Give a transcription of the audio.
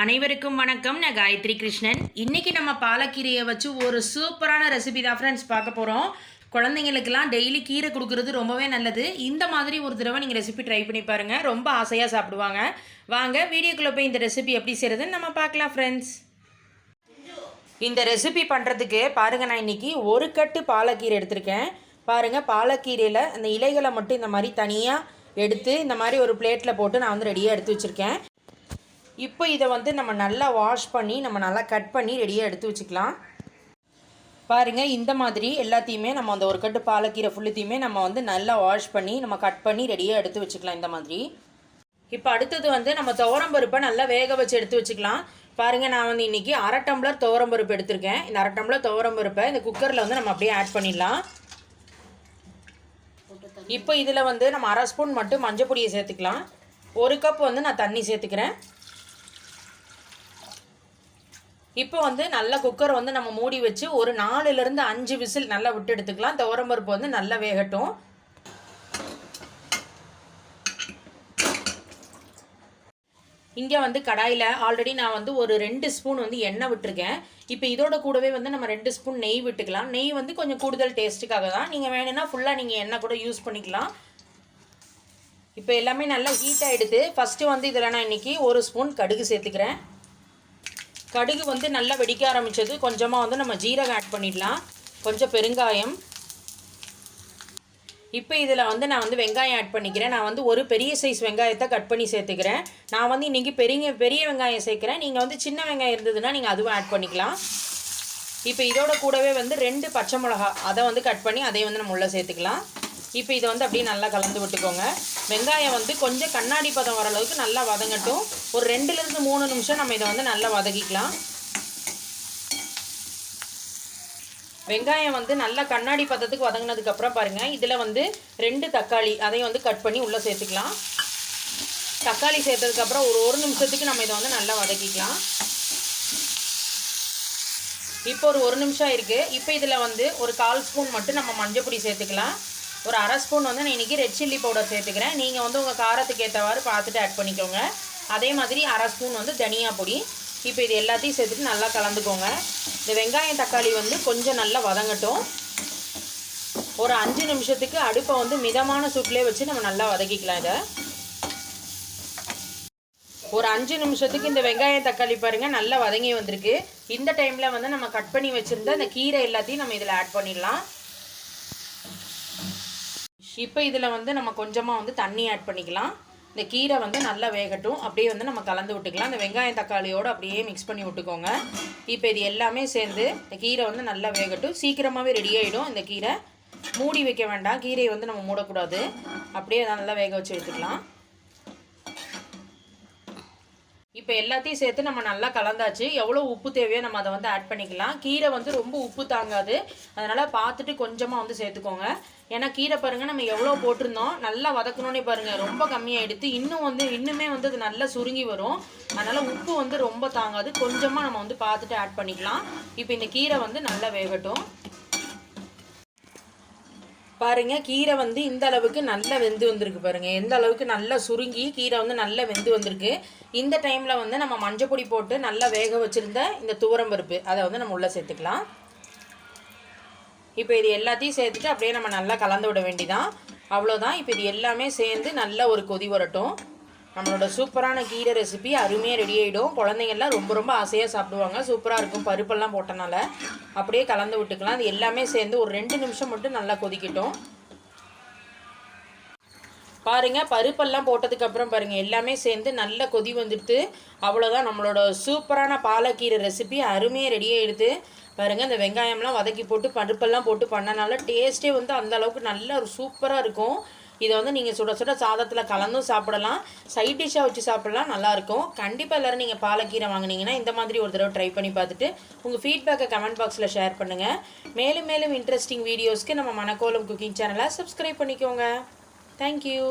அனைவருக்கும் வணக்கம். நான் காயத்ரி கிருஷ்ணன். இன்றைக்கி நம்ம பாலக்கீரையை வச்சு ஒரு சூப்பரான ரெசிபி தான் ஃப்ரெண்ட்ஸ் பார்க்க போகிறோம் குழந்தைங்களுக்கெல்லாம் டெய்லி கீரை கொடுக்கறது ரொம்பவே நல்லது. இந்த மாதிரி ஒரு தடவை நீங்கள் ரெசிபி ட்ரை பண்ணி பாருங்கள் ரொம்ப ஆசையாக சாப்பிடுவாங்க. வாங்க வீடியோக்குள்ளே போய் இந்த ரெசிபி எப்படி செய்கிறதுன்னு நம்ம பார்க்கலாம் ஃப்ரெண்ட்ஸ் இந்த ரெசிபி பண்ணுறதுக்கு பாருங்கள் நான் இன்றைக்கி ஒரு கட்டு பாலக்கீரை எடுத்திருக்கேன். பாருங்கள் பாலக்கீரையில் அந்த இலைகளை மட்டும் இந்த மாதிரி தனியாக எடுத்து இந்த மாதிரி ஒரு பிளேட்டில் போட்டு நான் வந்து ரெடியாக எடுத்து வச்சுருக்கேன். இப்போ இதை வந்து நம்ம நல்லா வாஷ் பண்ணி நம்ம நல்லா கட் பண்ணி ரெடியாக எடுத்து வச்சுக்கலாம். பாருங்கள் இந்த மாதிரி எல்லாத்தையுமே நம்ம அந்த ஒரு கட்டு பாலக்கீரை ஃபுல்லுத்தையுமே நம்ம வந்து நல்லா வாஷ் பண்ணி நம்ம கட் பண்ணி ரெடியாக எடுத்து வச்சுக்கலாம் இந்த மாதிரி. இப்போ அடுத்தது வந்து நம்ம துவரம்பருப்பை நல்லா வேக வச்சு எடுத்து வச்சுக்கலாம். பாருங்கள் நான் வந்து இன்றைக்கி அரை டம்ளர் துவரம்பருப்பு எடுத்திருக்கேன். இந்த அரை டம்ளர் துவரம்பருப்பை இந்த குக்கரில் வந்து நம்ம அப்படியே ஆட் பண்ணிடலாம். இப்போ இதில் வந்து நம்ம அரை ஸ்பூன் மட்டும் மஞ்சள் பொடியை சேர்த்துக்கலாம். ஒரு கப் வந்து நான் தண்ணி சேர்த்துக்கிறேன். இப்போ வந்து நல்லா குக்கர் வந்து நம்ம மூடி வச்சு ஒரு நாலுலேருந்து அஞ்சு விசில் நல்லா விட்டு எடுத்துக்கலாம். துவரம்பருப்பு வந்து நல்லா வேகட்டும். இங்கே வந்து கடாயில் ஆல்ரெடி நான் வந்து ஒரு ரெண்டு ஸ்பூன் வந்து எண்ணெய் விட்டுருக்கேன். இப்போ இதோட கூடவே வந்து நம்ம ரெண்டு ஸ்பூன் நெய் விட்டுக்கலாம். நெய் வந்து கொஞ்சம் கூடுதல் டேஸ்ட்டுக்காக தான். நீங்கள் வேணும்னா ஃபுல்லாக நீங்கள் எண்ணெய் கூட யூஸ் பண்ணிக்கலாம். இப்போ எல்லாமே நல்லா ஹீட் ஆகிடுது ஃபஸ்ட்டு வந்து இதில் நான் இன்றைக்கி ஒரு ஸ்பூன் கடுகு சேர்த்துக்கிறேன். கடுகு வந்து நல்லா வெடிக்க ஆரம்பித்தது கொஞ்சமாக வந்து நம்ம ஜீரகம் ஆட் பண்ணிடலாம். கொஞ்சம் பெருங்காயம். இப்போ இதில் வந்து நான் வந்து வெங்காயம் ஆட் பண்ணிக்கிறேன். நான் வந்து ஒரு பெரிய சைஸ் வெங்காயத்தை கட் பண்ணி சேர்த்துக்கிறேன். நான் வந்து இன்றைக்கி பெரிய பெரிய வெங்காயம் சேர்க்குறேன். நீங்கள் வந்து சின்ன வெங்காயம் இருந்ததுன்னா நீங்கள் அதுவும் ஆட் பண்ணிக்கலாம். இப்போ இதோட கூடவே வந்து ரெண்டு பச்சை மிளகா அதை வந்து கட் பண்ணி அதையும் வந்து நம்ம உள்ளே சேர்த்துக்கலாம். இப்போ இதை வந்து அப்படியே நல்லா கலந்து விட்டுக்கோங்க. வெங்காயம் வந்து கொஞ்சம் கண்ணாடி பதம் வர அளவுக்கு நல்லா வதங்கட்டும். ஒரு ரெண்டுலேருந்து மூணு நிமிஷம் நம்ம இதை வந்து நல்லா வதக்கிக்கலாம். வெங்காயம் வந்து நல்லா கண்ணாடி பதத்துக்கு வதங்கினதுக்கப்புறம் பாருங்கள் இதில் வந்து ரெண்டு தக்காளி அதையும் வந்து கட் பண்ணி உள்ளே சேர்த்துக்கலாம். தக்காளி சேர்த்ததுக்கப்புறம் ஒரு ஒரு நிமிஷத்துக்கு நம்ம இதை வந்து நல்லா வதக்கிக்கலாம். இப்போ ஒரு ஒரு நிமிஷம் இருக்குது இப்போ இதில் வந்து ஒரு கால் ஸ்பூன் மட்டும் நம்ம மஞ்சள் பொடி சேர்த்துக்கலாம். ஒரு அரை ஸ்பூன் வந்து நான் இன்றைக்கி ரெட் சில்லி பவுடர் சேர்த்துக்கிறேன். நீங்கள் வந்து உங்கள் காரத்துக்கு ஏற்றவாறு பார்த்துட்டு ஆட் பண்ணிக்கோங்க. அதே மாதிரி அரை ஸ்பூன் வந்து தனியா பொடி. இப்போ இது எல்லாத்தையும் சேர்த்துட்டு நல்லா கலந்துக்கோங்க. இந்த வெங்காயம் தக்காளி வந்து கொஞ்சம் நல்லா வதங்கட்டும். ஒரு அஞ்சு நிமிஷத்துக்கு அடுப்பை வந்து மிதமான சூட்லேயே வச்சு நம்ம நல்லா வதக்கிக்கலாம் இதை. ஒரு அஞ்சு நிமிஷத்துக்கு இந்த வெங்காயம் தக்காளி பாருங்கள் நல்லா வதங்கி வந்திருக்கு. இந்த டைமில் வந்து நம்ம கட் பண்ணி வச்சுருந்த அந்த கீரை எல்லாத்தையும் நம்ம இதில் ஆட் பண்ணிடலாம். இப்போ இதில் வந்து நம்ம கொஞ்சமாக வந்து தண்ணி ஆட் பண்ணிக்கலாம். இந்த கீரை வந்து நல்லா வேகட்டும். அப்படியே வந்து நம்ம கலந்து விட்டுக்கலாம். இந்த வெங்காயம் தக்காளியோடு அப்படியே மிக்ஸ் பண்ணி விட்டுக்கோங்க. இப்போ இது எல்லாமே சேர்ந்து இந்த கீரை வந்து நல்லா வேகட்டும். சீக்கிரமாகவே ரெடி ஆகிடும் இந்த கீரை. மூடி வைக்க வேண்டாம். கீரையை வந்து நம்ம மூடக்கூடாது. அப்படியே நல்லா வேக வச்சு எடுத்துக்கலாம். இப்போ எல்லாத்தையும் சேர்த்து நம்ம நல்லா கலந்தாச்சு. எவ்வளோ உப்பு தேவையோ நம்ம அதை வந்து ஆட் பண்ணிக்கலாம். கீரை வந்து ரொம்ப உப்பு தாங்காது. அதனால் பார்த்துட்டு கொஞ்சமாக வந்து சேர்த்துக்கோங்க. ஏன்னா கீரை பாருங்கள் நம்ம எவ்வளோ போட்டிருந்தோம். நல்லா வதக்கணுன்னே பாருங்கள் ரொம்ப கம்மியாக எடுத்து இன்னும் வந்து இன்னுமே வந்து அது நல்லா சுருங்கி வரும். அதனால் உப்பு வந்து ரொம்ப தாங்காது. கொஞ்சமாக நம்ம வந்து பார்த்துட்டு ஆட் பண்ணிக்கலாம். இப்போ இந்த கீரை வந்து நல்லா வேகட்டும். பாருங்க கீரை வந்து இந்த அளவுக்கு நல்லா வெந்து வந்திருக்கு பாருங்க. எந்த அளவுக்கு நல்லா சுருங்கி கீரை வந்து நல்லா வெந்து வந்திருக்கு. இந்த டைமில் வந்து நம்ம மஞ்சள் பொடி போட்டு நல்லா வேக வச்சுருந்த இந்த துவரம் பருப்பு அதை வந்து நம்ம உள்ளே சேர்த்துக்கலாம். இப்போ இது எல்லாத்தையும் சேர்த்துட்டு அப்படியே நம்ம நல்லா கலந்து விட வேண்டிதான். அவ்வளோதான் இப்போ இது எல்லாமே சேர்ந்து நல்லா ஒரு கொதி வரட்டும். நம்மளோட சூப்பரான கீரை ரெசிபி அருமையாக ரெடி ஆகிடும் குழந்தைங்கள்லாம் ரொம்ப ரொம்ப ஆசையாக சாப்பிடுவாங்க. சூப்பராக இருக்கும். பருப்பெல்லாம் போட்டனால. அப்படியே கலந்து விட்டுக்கலாம். அது எல்லாமே சேர்ந்து ஒரு ரெண்டு நிமிஷம் மட்டும் நல்லா கொதிக்கட்டும். பாருங்கள் பருப்பெல்லாம் போட்டதுக்கப்புறம் பாருங்கள் எல்லாமே சேர்ந்து நல்ல கொதி வந்துடுது. அவ்வளோதான் நம்மளோட சூப்பரான பாலக்கீரை ரெசிபி அருமையாக ரெடி ஆகிடுது பாருங்கள் இந்த வெங்காயம்லாம் வதக்கி போட்டு பருப்பெல்லாம் போட்டு பண்ணனால டேஸ்ட்டே வந்து அந்தளவுக்கு நல்ல ஒரு சூப்பராக இருக்கும். இதை வந்து நீங்கள் சுட சுட சாதத்தில் கலந்தும் சாப்பிடலாம். சைட் டிஷ்ஷாக வச்சு சாப்பிடலாம் நல்லாயிருக்கும். கண்டிப்பாக எல்லோரும் நீங்கள் பாலக்கீரை வாங்கினீங்கன்னா இந்த மாதிரி ஒரு தடவை ட்ரை பண்ணி பார்த்துட்டு உங்கள் ஃபீட்பேக்கை கமெண்ட் பாக்ஸில் ஷேர் பண்ணுங்கள் மேலும் மேலும் இன்ட்ரெஸ்டிங் வீடியோஸ்க்கு நம்ம மணக்கோலம் குக்கிங் சேனலை சப்ஸ்கிரைப் பண்ணிக்கோங்க. Thank you